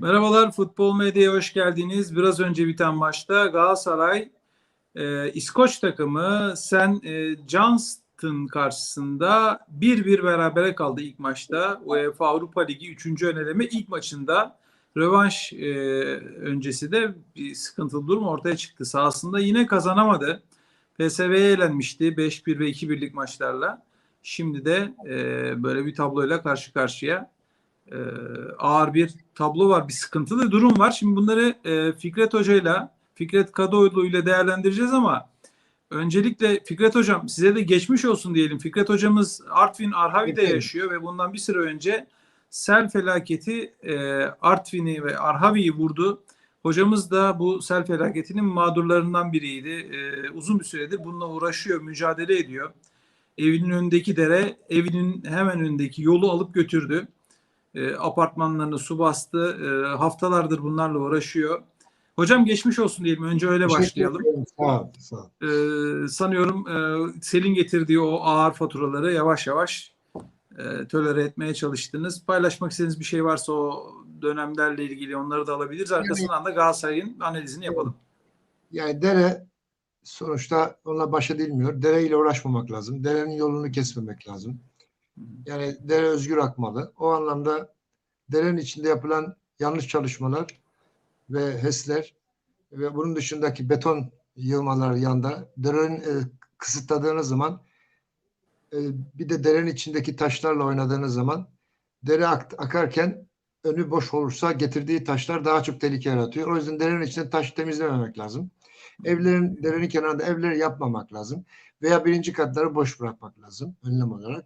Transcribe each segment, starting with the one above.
Merhabalar, Futbol Medya'ya hoş geldiniz. Biraz önce biten maçta Galatasaray e, İskoç takımı Sen e, Johnston karşısında 1-1 berabere kaldı ilk maçta. UEFA Avrupa Ligi 3. öneleme ilk maçında rövanş e, öncesi de bir sıkıntılı durum ortaya çıktı. Sahasında yine kazanamadı. PSV'ye elenmişti 5-1 ve 2-1'lik maçlarla. Şimdi de e, böyle bir tabloyla karşı karşıya e, ağır bir tablo var, bir sıkıntılı durum var. Şimdi bunları e, Fikret Hoca'yla, Fikret Kadıoğlu ile değerlendireceğiz ama öncelikle Fikret Hocam size de geçmiş olsun diyelim. Fikret Hocamız Artvin Arhavi'de Evet. yaşıyor ve bundan bir süre önce sel felaketi e, Artvin'i ve Arhavi'yi vurdu. Hocamız da bu sel felaketinin mağdurlarından biriydi. E, uzun bir süredir bununla uğraşıyor, mücadele ediyor. Evinin önündeki dere, evinin hemen önündeki yolu alıp götürdü. E, apartmanlarını su bastı. E, haftalardır bunlarla uğraşıyor. Hocam geçmiş olsun diyelim. Önce öyle Teşekkür başlayalım. ederim. Sağ ol. Sağ ol. E, sanıyorum e, selin getirdiği o ağır faturaları yavaş yavaş e, tolere etmeye çalıştınız. Paylaşmak istediğiniz bir şey varsa o dönemlerle ilgili onları da alabiliriz. Arkasından da Galatasaray'ın analizini yapalım. Yani dere sonuçta onunla baş edilmiyor. Dereyle uğraşmamak lazım. Derenin yolunu kesmemek lazım. Yani dere özgür akmalı. O anlamda derenin içinde yapılan yanlış çalışmalar ve HES'ler ve bunun dışındaki beton yığmalar yanda derenin e, kısıtladığınız zaman e, bir de derenin içindeki taşlarla oynadığınız zaman dere ak- akarken önü boş olursa getirdiği taşlar daha çok tehlike yaratıyor. O yüzden derenin içinde taş temizlememek lazım. Evlerin derenin kenarında evleri yapmamak lazım. Veya birinci katları boş bırakmak lazım önlem olarak.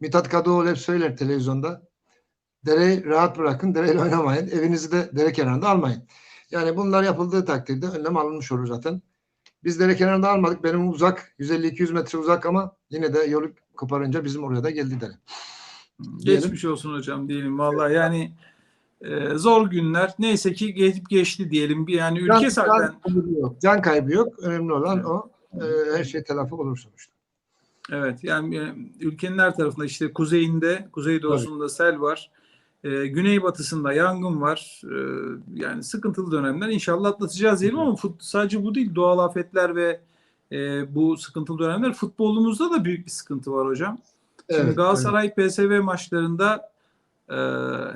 Mithat Kadıoğlu hep söyler televizyonda. Dereyi rahat bırakın, dereyle oynamayın. Evinizi de dere kenarında almayın. Yani bunlar yapıldığı takdirde önlem alınmış olur zaten. Biz dere kenarında almadık. Benim uzak, 150-200 metre uzak ama yine de yolu koparınca bizim oraya da geldi dere. Geçmiş olsun hocam diyelim. Vallahi yani e, zor günler. Neyse ki geçip geçti diyelim. Bir Yani ülke Can, zaten can kaybı yok. Can kaybı yok. Önemli olan o. Ee, her şey telafi olur sonuçta. Evet yani e, ülkenin her tarafında işte kuzeyinde, kuzeydoğusunda sel var. E, güneybatısında yangın var. E, yani sıkıntılı dönemler inşallah atlatacağız diyelim ama fut, sadece bu değil doğal afetler ve e, bu sıkıntılı dönemler futbolumuzda da büyük bir sıkıntı var hocam. Şimdi Evet, Galatasaray PSV maçlarında e,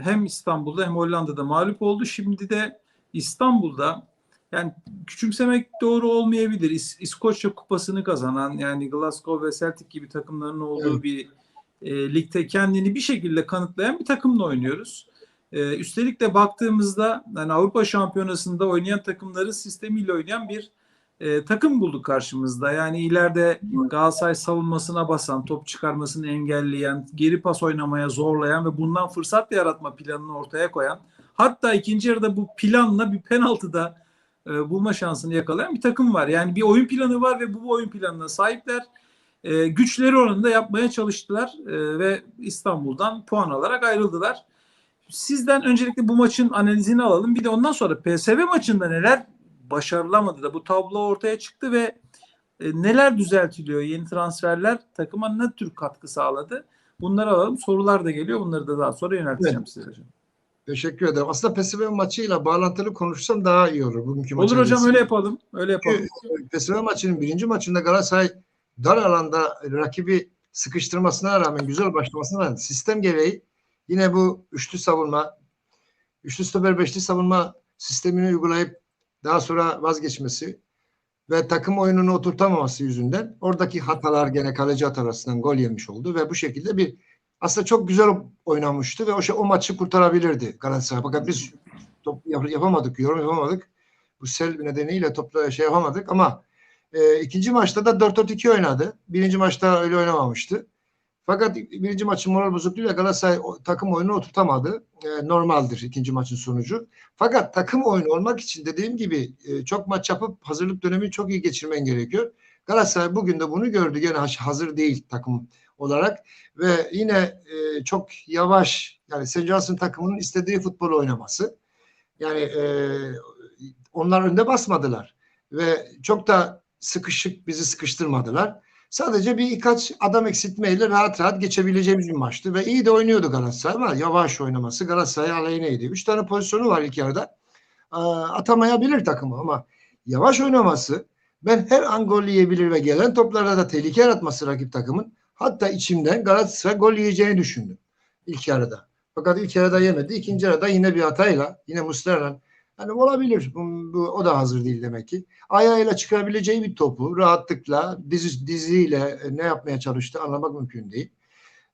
hem İstanbul'da hem Hollanda'da mağlup oldu. Şimdi de İstanbul'da yani küçümsemek doğru olmayabilir. İs- İskoçya kupasını kazanan yani Glasgow ve Celtic gibi takımların olduğu Evet. bir e, ligde kendini bir şekilde kanıtlayan bir takımla oynuyoruz. E, üstelik de baktığımızda yani Avrupa Şampiyonası'nda oynayan takımların sistemiyle oynayan bir e, takım bulduk karşımızda. Yani ileride Galatasaray savunmasına basan, top çıkarmasını engelleyen, geri pas oynamaya zorlayan ve bundan fırsat yaratma planını ortaya koyan, hatta ikinci yarıda bu planla bir penaltıda e, bulma şansını yakalayan bir takım var. Yani bir oyun planı var ve bu oyun planına sahipler. E, güçleri oranında yapmaya çalıştılar e, ve İstanbul'dan puan alarak ayrıldılar. Sizden öncelikle bu maçın analizini alalım. Bir de ondan sonra PSV maçında neler başarılamadı da bu tablo ortaya çıktı ve e, neler düzeltiliyor? Yeni transferler takıma ne tür katkı sağladı? Bunları alalım. Sorular da geliyor. Bunları da daha sonra yönelteceğim size hocam. Teşekkür ederim. Aslında PSV maçıyla bağlantılı konuşsam daha iyi olur. Bugünkü Olur maçın hocam öncesi. öyle yapalım. Öyle yapalım. PSV maçının birinci maçında Galatasaray dar alanda rakibi sıkıştırmasına rağmen güzel başlamasına rağmen sistem gereği yine bu üçlü savunma üçlü stoper beşli savunma sistemini uygulayıp daha sonra vazgeçmesi ve takım oyununu oturtamaması yüzünden oradaki hatalar gene kaleci hatasından gol yemiş oldu ve bu şekilde bir aslında çok güzel oynamıştı ve o, şey, o maçı kurtarabilirdi Galatasaray. Fakat biz top yap- yapamadık, yorum yapamadık. Bu sel nedeniyle topla şey yapamadık ama e, ikinci maçta da 4-4-2 oynadı. Birinci maçta öyle oynamamıştı. Fakat birinci maçın moral bozukluğuyla Galatasaray takım oyunu oturtamadı. E, normaldir ikinci maçın sonucu. Fakat takım oyunu olmak için dediğim gibi e, çok maç yapıp hazırlık dönemini çok iyi geçirmen gerekiyor. Galatasaray bugün de bunu gördü. Gene hazır değil takım olarak ve yine e, çok yavaş yani. Johnson takımının istediği futbol oynaması. Yani e, onlar önde basmadılar ve çok da sıkışık bizi sıkıştırmadılar. Sadece birkaç adam eksiltmeyle rahat rahat geçebileceğimiz bir maçtı ve iyi de oynuyordu Galatasaray ama yavaş oynaması Galatasaray aleyhineydi. Üç tane pozisyonu var ilk yarıda. Aa, Atamayabilir takımı ama yavaş oynaması ben her an gol yiyebilir ve gelen toplarda da tehlike yaratması rakip takımın hatta içimden Galatasaray gol yiyeceğini düşündüm ilk yarıda. Fakat ilk yarıda yemedi. İkinci yarıda yine bir hatayla yine Muslera'nın hani olabilir. Bu, bu- o da hazır değil demek ki. Ayağıyla çıkarabileceği bir topu rahatlıkla dizi, diziyle e, ne yapmaya çalıştı anlamak mümkün değil.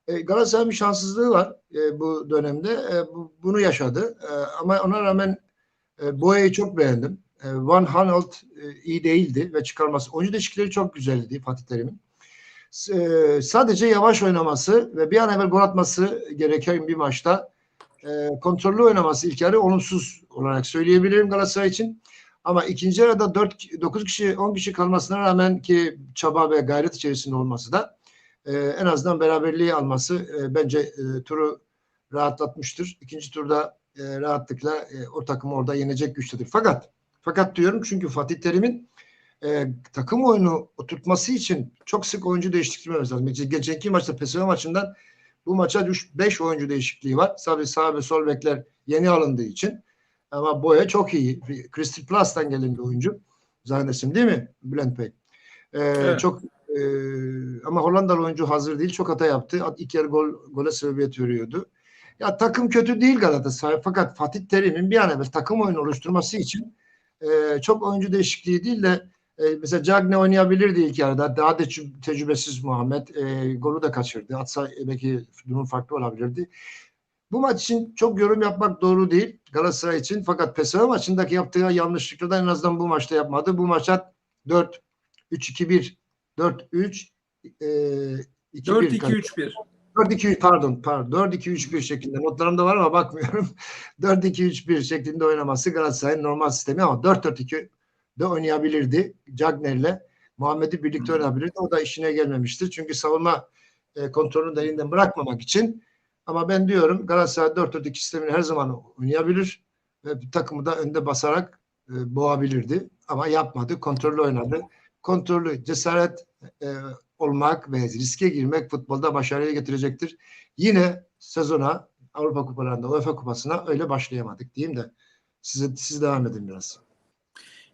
E, Galatasaray'ın bir şanssızlığı var e, bu dönemde. E, bu- bunu yaşadı. E, ama ona rağmen e, Boya'yı çok beğendim. E, Van Hanelt e, iyi değildi ve çıkarması. Oyuncu değişiklikleri çok güzeldi Fatih Terim'in. E, sadece yavaş oynaması ve bir an evvel gol atması gereken bir maçta e, kontrollü oynaması ilk yarı olumsuz olarak söyleyebilirim Galatasaray için. Ama ikinci yarıda 4 9 kişi 10 kişi kalmasına rağmen ki çaba ve gayret içerisinde olması da e, en azından beraberliği alması e, bence e, turu rahatlatmıştır. İkinci turda e, rahatlıkla e, o takımı orada yenecek güçtedir. Fakat fakat diyorum çünkü Fatih Terim'in e, takım oyunu oturtması için çok sık oyuncu değiştirmemiz lazım. Geçen- Geçenki maçta PSV maçından bu maça 5 oyuncu değişikliği var. Sadece sağ ve sol bekler yeni alındığı için. Ama Boya çok iyi. Crystal Palace'tan gelen bir oyuncu. Zannedersin değil mi Bülent Bey? Ee, Evet. Çok e, ama Hollandalı oyuncu hazır değil. Çok hata yaptı. İlk yarı gol, gole sebebiyet veriyordu. Ya takım kötü değil Galatasaray. Fakat Fatih Terim'in bir an evvel takım oyunu oluşturması için e, çok oyuncu değişikliği değil de e, mesela Cagne oynayabilirdi ilk yarıda. Daha da tecrü- tecrübesiz Muhammed. E, golü de kaçırdı. Atsa belki durum farklı olabilirdi. Bu maç için çok yorum yapmak doğru değil Galatasaray için. Fakat PSV maçındaki yaptığı yanlışlıklardan en azından bu maçta yapmadı. Bu maça 4 3-2-1 4-3 e, 2-1 4-2-3-1. 4-2 pardon pardon 4-2-3-1 şeklinde notlarımda var ama bakmıyorum. 4-2-3-1 şeklinde oynaması Galatasaray'ın normal sistemi ama 4-4-2 de oynayabilirdi. Cagney'le Muhammed'i birlikte oynayabilirdi. O da işine gelmemiştir. Çünkü savunma e, kontrolünü de elinden bırakmamak için ama ben diyorum Galatasaray 4-4-2 sistemini her zaman oynayabilir ve takımı da önde basarak e, boğabilirdi. Ama yapmadı. Kontrollü oynadı. Kontrollü cesaret e, olmak ve riske girmek futbolda başarıya getirecektir. Yine sezona Avrupa Kupalarında, UEFA Kupası'na öyle başlayamadık diyeyim de size siz devam edin biraz.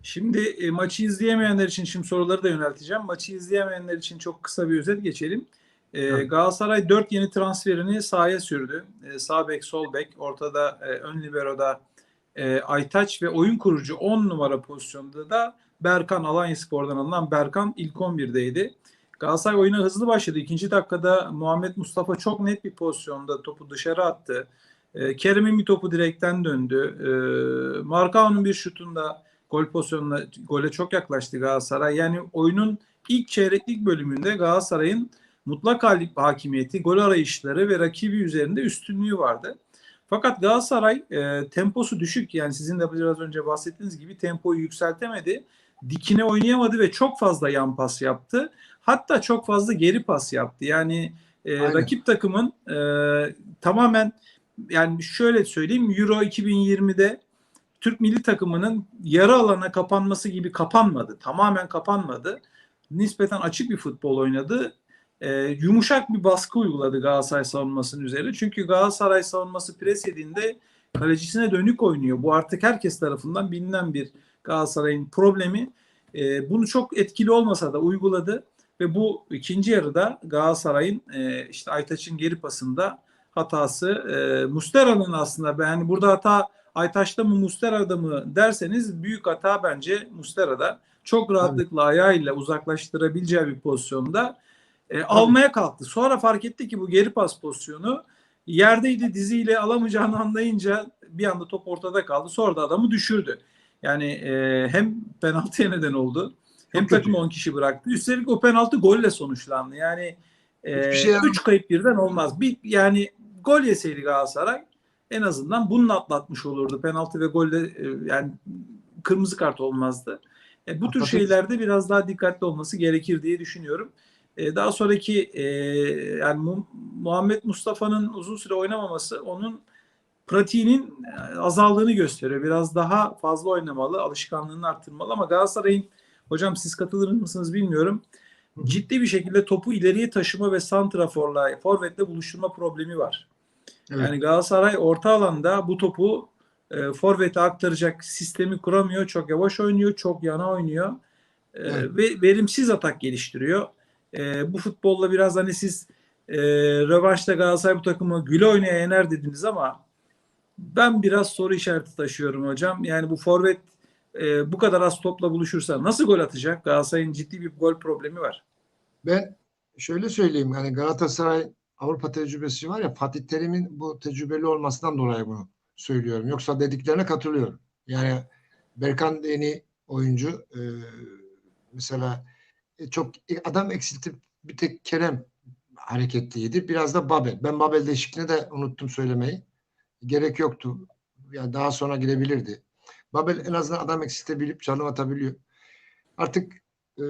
Şimdi e, maçı izleyemeyenler için şimdi soruları da yönelteceğim. Maçı izleyemeyenler için çok kısa bir özet geçelim. E. Galatasaray 4 yeni transferini sahaya sürdü. E, sağ bek, sol bek, ortada e, ön libero'da e, Aytaç ve oyun kurucu 10 numara pozisyonda da Berkan Alanyaspor'dan alınan Berkan ilk 11'deydi. Galatasaray oyuna hızlı başladı. İkinci dakikada Muhammed Mustafa çok net bir pozisyonda topu dışarı attı. E, Kerem'in bir topu direkten döndü. E, Markao'nun bir şutunda gol pozisyonuna gole çok yaklaştı Galatasaray. Yani oyunun ilk çeyreklik bölümünde Galatasaray'ın mutlak hakimiyeti, gol arayışları ve rakibi üzerinde üstünlüğü vardı. Fakat Galatasaray e, temposu düşük. Yani sizin de biraz önce bahsettiğiniz gibi tempoyu yükseltemedi. Dikine oynayamadı ve çok fazla yan pas yaptı. Hatta çok fazla geri pas yaptı. Yani e, Aynen. rakip takımın e, tamamen yani şöyle söyleyeyim Euro 2020'de Türk milli takımının yarı alana kapanması gibi kapanmadı. Tamamen kapanmadı. Nispeten açık bir futbol oynadı. Ee, yumuşak bir baskı uyguladı Galatasaray savunmasının üzerine. Çünkü Galatasaray savunması pres yediğinde kalecisine dönük oynuyor. Bu artık herkes tarafından bilinen bir Galatasaray'ın problemi. Ee, bunu çok etkili olmasa da uyguladı ve bu ikinci yarıda Galatasaray'ın e, işte Aytaç'ın geri pasında hatası e, Mustera'nın aslında ben yani burada hata Aytaş'ta mı Mustera'da mı derseniz büyük hata bence Mustera'da. Çok rahatlıkla ayağıyla uzaklaştırabileceği bir pozisyonda e, almaya kalktı. Sonra fark etti ki bu geri pas pozisyonu yerdeydi diziyle alamayacağını anlayınca bir anda top ortada kaldı. Sonra da adamı düşürdü. Yani e, hem penaltıya neden oldu hem Çok takım 10 kişi bıraktı. Üstelik o penaltı golle sonuçlandı. Yani e, Hiçbir şey üç kayıp birden olmaz. Bir yani gol yeseydi Galatasaray en azından bununla atlatmış olurdu. Penaltı ve golle e, yani kırmızı kart olmazdı. E, bu tür şeylerde biraz daha dikkatli olması gerekir diye düşünüyorum. E, daha sonraki e, yani Mu- Muhammed Mustafa'nın uzun süre oynamaması onun pratiğinin e, azaldığını gösteriyor. Biraz daha fazla oynamalı, alışkanlığını arttırmalı ama Galatasaray'ın hocam siz katılır mısınız bilmiyorum. ciddi bir şekilde topu ileriye taşıma ve santraforla, forvetle buluşturma problemi var. Evet. Yani Galatasaray orta alanda bu topu e, forvete aktaracak sistemi kuramıyor. Çok yavaş oynuyor, çok yana oynuyor. E, Evet. Ve verimsiz atak geliştiriyor. E, bu futbolla biraz hani siz e, rövanşta Galatasaray bu takımı güle oynaya yener dediniz ama ben biraz soru işareti taşıyorum hocam. Yani bu forvet e, bu kadar az topla buluşursa nasıl gol atacak? Galatasaray'ın ciddi bir gol problemi var. Ben şöyle söyleyeyim yani Galatasaray Avrupa tecrübesi var ya Fatih Terim'in bu tecrübeli olmasından dolayı bunu söylüyorum. Yoksa dediklerine katılıyorum. Yani Berkan yeni oyuncu e, mesela e, çok adam eksiltip bir tek Kerem hareketliydi. Biraz da Babel. Ben Babel değişikliğini de unuttum söylemeyi. Gerek yoktu. Yani daha sonra girebilirdi. Babel en azından adam eksiltebilip çalım atabiliyor. Artık e,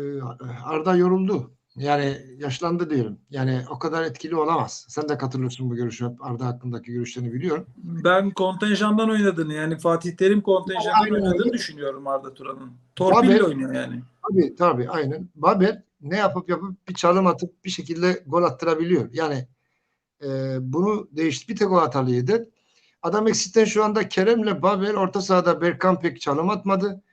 Arda yoruldu. Yani yaşlandı diyorum. Yani o kadar etkili olamaz. Sen de katılıyorsun bu görüşe. Arda hakkındaki görüşlerini biliyorum. Ben kontenjandan oynadığını yani Fatih Terim kontenjandan Aynen oynadığını öyle. düşünüyorum Arda Turan'ın. Torpille oynuyor yani. Tabii tabii aynen. Babel ne yapıp yapıp bir çalım atıp bir şekilde gol attırabiliyor. Yani e, bunu değişti. Bir tek o hatalıydı. Adam eksikten şu anda Kerem'le Babel orta sahada Berkan pek çalım atmadı.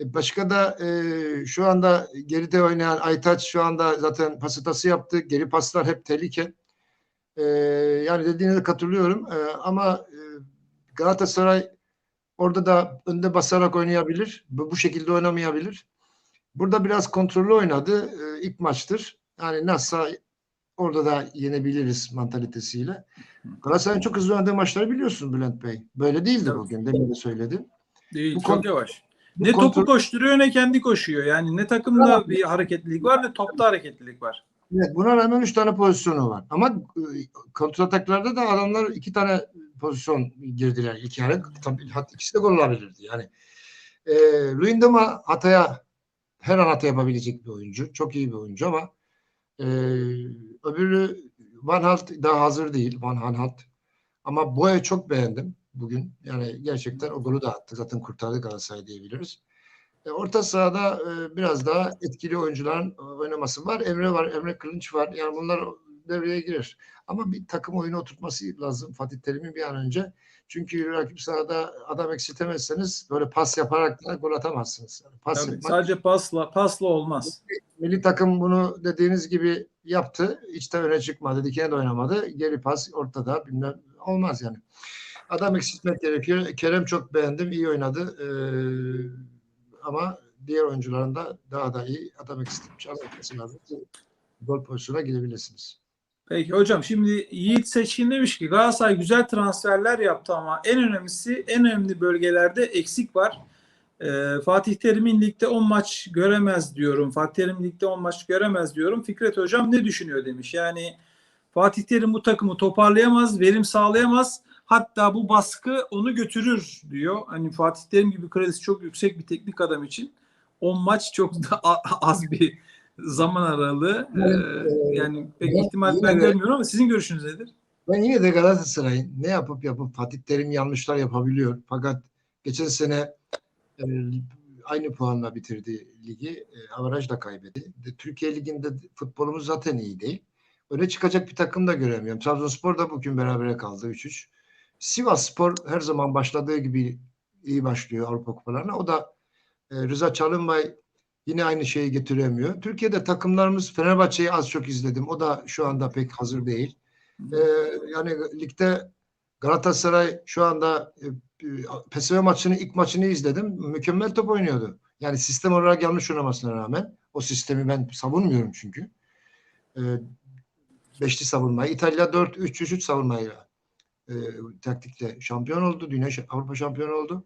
E, başka da e, şu anda geride oynayan Aytaç şu anda zaten pasitası yaptı. Geri paslar hep tehlike. E, yani dediğine de katılıyorum. E, ama e, Galatasaray orada da önde basarak oynayabilir. Bu, bu şekilde oynamayabilir. Burada biraz kontrollü oynadı. Ee, ilk maçtır. Yani nasılsa orada da yenebiliriz mantalitesiyle. Galatasaray'ın çok hızlı oynadığı maçları biliyorsun Bülent Bey. Böyle değildi Tabii. bugün. Demin de söyledim. Değil, Bu çok yavaş. Ne kontrol- topu koşturuyor ne kendi koşuyor. Yani ne takımda Tamam. bir hareketlilik var ne topta hareketlilik var. Evet, buna rağmen 3 tane pozisyonu var. Ama e, kontrataklarda da adamlar iki tane pozisyon girdiler ilk yarı. Tabii ikisi de gol olabilirdi. Yani e, Luyendama hataya her an hata yapabilecek bir oyuncu. Çok iyi bir oyuncu ama e, öbürü Van Halt daha hazır değil. Van Halt. Ama Boya çok beğendim bugün. Yani gerçekten o golü de attı. Zaten kurtardı Galatasaray diyebiliriz. E, orta sahada e, biraz daha etkili oyuncuların oynaması var. Emre var, Emre Kılınç var. Yani bunlar devreye girer. Ama bir takım oyunu oturtması lazım Fatih Terim'in bir an önce. Çünkü rakip sahada adam eksiltemezseniz böyle pas yaparak da gol atamazsınız. Yani pas Tabii, yapmak- sadece pasla pasla olmaz. Milli takım bunu dediğiniz gibi yaptı. Hiç de öne çıkmadı. Dikine de oynamadı. Geri pas ortada bilmem olmaz yani. Adam eksiltmek gerekiyor. Kerem çok beğendim. iyi oynadı. Ee, ama diğer oyuncuların da daha da iyi adam çalması lazım. ki Gol pozisyona gidebilirsiniz. Peki hocam şimdi Yiğit Seçkin demiş ki Galatasaray güzel transferler yaptı ama en önemlisi en önemli bölgelerde eksik var. Ee, Fatih Terim'in ligde 10 maç göremez diyorum. Fatih Terim ligde 10 maç göremez diyorum. Fikret hocam ne düşünüyor demiş. Yani Fatih Terim bu takımı toparlayamaz, verim sağlayamaz. Hatta bu baskı onu götürür diyor. Hani Fatih Terim gibi kredisi çok yüksek bir teknik adam için 10 maç çok da az bir zaman aralığı. Ee, Evet, e, yani pek ben ihtimal ben görmüyorum ama sizin görüşünüz nedir? Ben yine de Galatasaray'ın ne yapıp yapıp Fatih Terim yanlışlar yapabiliyor. Fakat geçen sene e, aynı puanla bitirdi ligi. E, avarajla kaybetti. De, Türkiye Ligi'nde futbolumuz zaten iyi değil. Öne çıkacak bir takım da göremiyorum. Trabzonspor da bugün berabere kaldı 3-3. Sivas Spor her zaman başladığı gibi iyi başlıyor Avrupa kupalarına. O da e, Rıza Çalınbay yine aynı şeyi getiremiyor. Türkiye'de takımlarımız Fenerbahçe'yi az çok izledim. O da şu anda pek hazır değil. Ee, yani ligde Galatasaray şu anda e, e, PSV maçını ilk maçını izledim. Mükemmel top oynuyordu. Yani sistem olarak yanlış oynamasına rağmen o sistemi ben savunmuyorum çünkü. Ee, beşli savunmayı. İtalya 4-3-3 savunmayla e, taktikle şampiyon oldu. Dünya Avrupa şampiyonu oldu.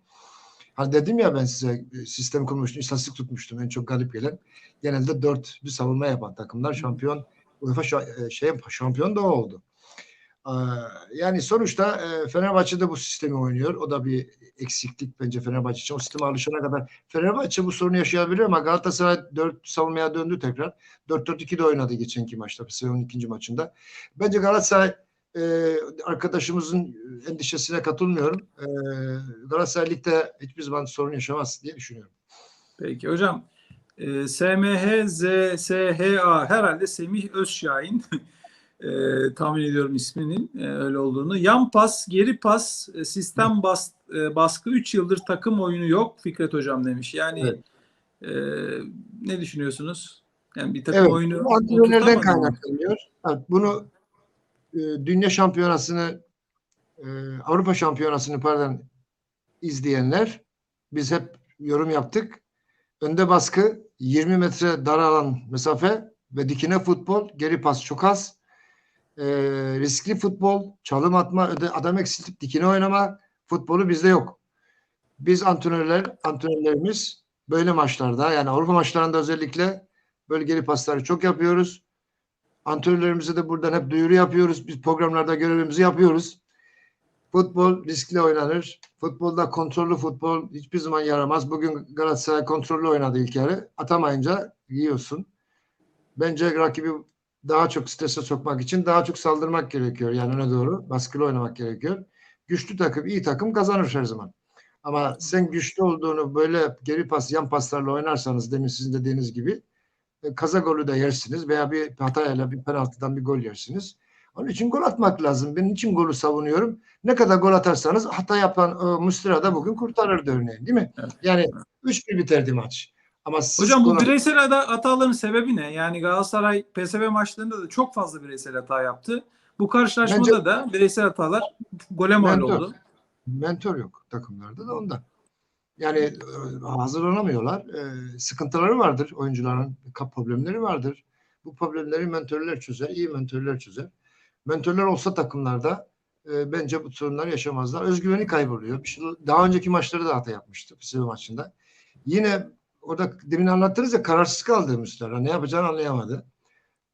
Hani dedim ya ben size e, sistem kurmuştum, istatistik tutmuştum en çok galip gelen. Genelde dörtlü savunma yapan takımlar şampiyon UEFA e, şey şampiyon da oldu. Yani sonuçta e, Fenerbahçe de bu sistemi oynuyor. O da bir eksiklik bence Fenerbahçe için. O sisteme alışana kadar Fenerbahçe bu sorunu yaşayabilir ama Galatasaray 4 savunmaya döndü tekrar. 4-4-2 de oynadı geçenki maçta. Sezonun ikinci maçında. Bence Galatasaray e, arkadaşımızın endişesine katılmıyorum. E, Galatasaray Lig'de hiçbir zaman sorun yaşamaz diye düşünüyorum. Peki hocam E, SMH ZSHA herhalde Semih Özşahin e, tahmin ediyorum isminin e, öyle olduğunu. Yan pas, geri pas, e, sistem bas, e, baskı 3 yıldır takım oyunu yok Fikret Hocam demiş. Yani Evet. e, ne düşünüyorsunuz? Yani bir takım Evet, oyunu mı? kaynaklanıyor. Evet, bunu e, dünya şampiyonasını e, Avrupa şampiyonasını pardon izleyenler biz hep yorum yaptık. Önde baskı 20 metre dar alan mesafe ve dikine futbol, geri pas çok az. E, riskli futbol, çalım atma, adam eksiltip dikine oynama futbolu bizde yok. Biz antrenörler, antrenörlerimiz böyle maçlarda yani Avrupa maçlarında özellikle böyle geri pasları çok yapıyoruz. Antrenörlerimize de buradan hep duyuru yapıyoruz. Biz programlarda görevimizi yapıyoruz. Futbol riskli oynanır. Futbolda kontrollü futbol hiçbir zaman yaramaz. Bugün Galatasaray kontrollü oynadı ilk yarı. Atamayınca yiyorsun. Bence rakibi daha çok strese sokmak için daha çok saldırmak gerekiyor. Yani öne doğru baskılı oynamak gerekiyor. Güçlü takım, iyi takım kazanır her zaman. Ama sen güçlü olduğunu böyle geri pas, yan paslarla oynarsanız demin sizin dediğiniz gibi kaza golü de yersiniz veya bir hatayla bir penaltıdan bir gol yersiniz. Onun için gol atmak lazım. Ben için golü savunuyorum. Ne kadar gol atarsanız hata yapan e, Muslera da bugün kurtarırdı örneğin değil mi? Evet. Yani 3-1 biterdi maç. Ama Hocam bu bireysel hata- hataların sebebi ne? Yani Galatasaray PSV maçlarında da çok fazla bireysel hata yaptı. Bu karşılaşmada Bence- da bireysel hatalar gole mal Mentor. oldu. mentor yok takımlarda da ondan. Yani e, hazırlanamıyorlar. E, sıkıntıları vardır oyuncuların. Kap problemleri vardır. Bu problemleri mentörler çözer. iyi mentörler çözer. Mentörler olsa takımlarda e, bence bu sorunları yaşamazlar. Özgüveni kayboluyor. Şey- Daha önceki maçları da hata yapmıştı. PSV maçında. Yine orada demin anlattınız ya kararsız kaldı Müslüman. Ne yapacağını anlayamadı.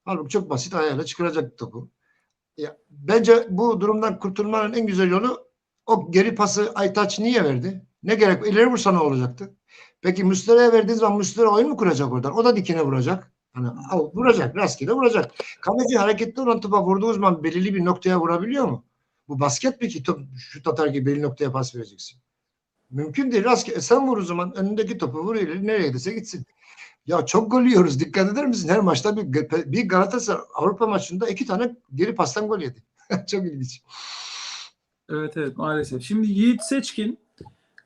Halbuki çok basit ayağıyla çıkaracak topu. Ya, bence bu durumdan kurtulmanın en güzel yolu o geri pası Aytaç niye verdi? Ne gerek? İleri vursa ne olacaktı? Peki Müslera'ya verdiği zaman Müslera oyun mu kuracak oradan? O da dikine vuracak. Hani al, vuracak. Rastgele vuracak. Kaleci hareketli olan topa vurduğu zaman belirli bir noktaya vurabiliyor mu? Bu basket mi ki top, şut atar gibi belli noktaya pas vereceksin? Mümkün değil. Rastgele E sen vur o zaman önündeki topu vur ileri nereye gidese gitsin. Ya çok gol yiyoruz. Dikkat eder misin? Her maçta bir, bir Galatasaray Avrupa maçında iki tane geri pastan gol yedi. çok ilginç. Evet evet maalesef. Şimdi Yiğit Seçkin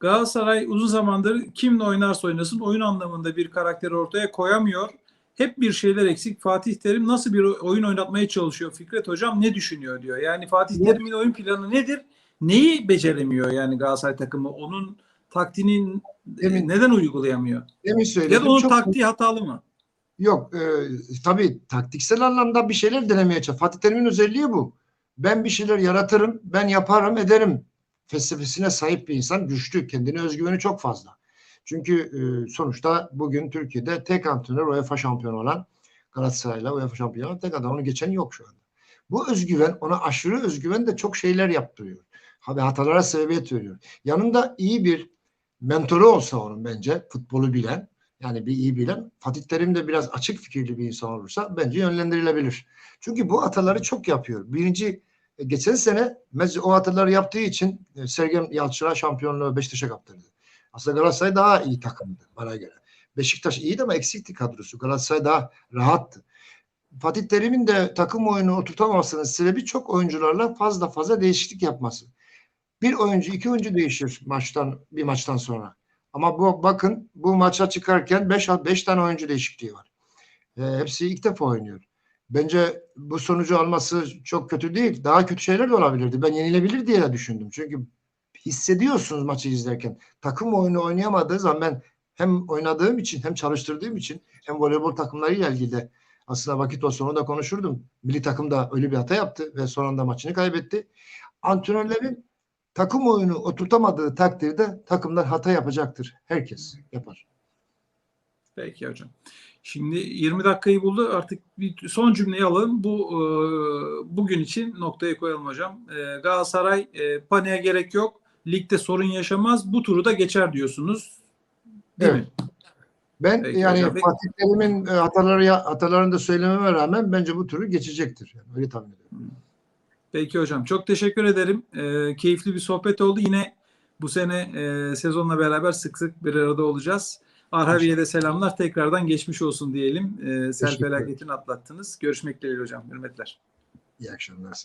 Galatasaray uzun zamandır kimle oynarsa oynasın oyun anlamında bir karakteri ortaya koyamıyor. Hep bir şeyler eksik. Fatih Terim nasıl bir oyun oynatmaya çalışıyor? Fikret Hocam ne düşünüyor diyor. Yani Fatih Ne- Terim'in oyun planı nedir? Neyi beceremiyor yani Galatasaray takımı? Onun taktiğini Demin- neden uygulayamıyor? Demin söyledim. Ya da onun çok- taktiği hatalı mı? Yok e, tabii taktiksel anlamda bir şeyler denemeye çalışıyor. Fatih Terim'in özelliği bu. Ben bir şeyler yaratırım, ben yaparım, ederim felsefesine sahip bir insan. Güçlü, kendine özgüveni çok fazla. Çünkü e, sonuçta bugün Türkiye'de tek antrenör UEFA şampiyonu olan Galatasaray'la UEFA şampiyonu olan tek adam. Onu geçen yok şu anda. Bu özgüven, ona aşırı özgüven de çok şeyler yaptırıyor. Ve hatalara sebebiyet veriyor. Yanında iyi bir mentoru olsa onun bence futbolu bilen, yani bir iyi bilen Fatih Terim de biraz açık fikirli bir insan olursa bence yönlendirilebilir. Çünkü bu hataları çok yapıyor. Birinci geçen sene Mezzi o hataları yaptığı için e, Sergen Yalçın'a şampiyonluğu Beşiktaş'a kaptırdı. Aslında Galatasaray daha iyi takımdı bana göre. Beşiktaş iyiydi ama eksikti kadrosu. Galatasaray daha rahattı. Fatih Terim'in de takım oyunu oturtamamasının sebebi çok oyuncularla fazla fazla değişiklik yapması. Bir oyuncu, iki oyuncu değişir maçtan bir maçtan sonra. Ama bu bakın bu maça çıkarken 5 5 tane oyuncu değişikliği var. E, hepsi ilk defa oynuyor. Bence bu sonucu alması çok kötü değil. Daha kötü şeyler de olabilirdi. Ben yenilebilir diye de düşündüm. Çünkü hissediyorsunuz maçı izlerken. Takım oyunu oynayamadığı zaman ben hem oynadığım için hem çalıştırdığım için hem voleybol takımlarıyla ilgili de aslında vakit olsa onu da konuşurdum. Milli takım da öyle bir hata yaptı ve son anda maçını kaybetti. Antrenörlerin takım oyunu oturtamadığı takdirde takımlar hata yapacaktır. Herkes yapar. Peki hocam. Şimdi 20 dakikayı buldu. Artık bir son cümleyi alalım. Bu e, bugün için noktayı koyalım hocam. E, Galatasaray e, paniğe gerek yok. Ligde sorun yaşamaz. Bu turu da geçer diyorsunuz. Değil Evet. mi? Ben Peki yani hocam. Fatih Terim'in e, hataları hatalarını da söylememe rağmen bence bu turu geçecektir. Yani öyle tahmin ediyorum. Peki hocam. Çok teşekkür ederim. E, keyifli bir sohbet oldu. Yine bu sene e, sezonla beraber sık sık bir arada olacağız. Arhavi'ye de selamlar. Tekrardan geçmiş olsun diyelim. Ee, sel felaketini atlattınız. Görüşmek dileğiyle hocam. Hürmetler. İyi akşamlar.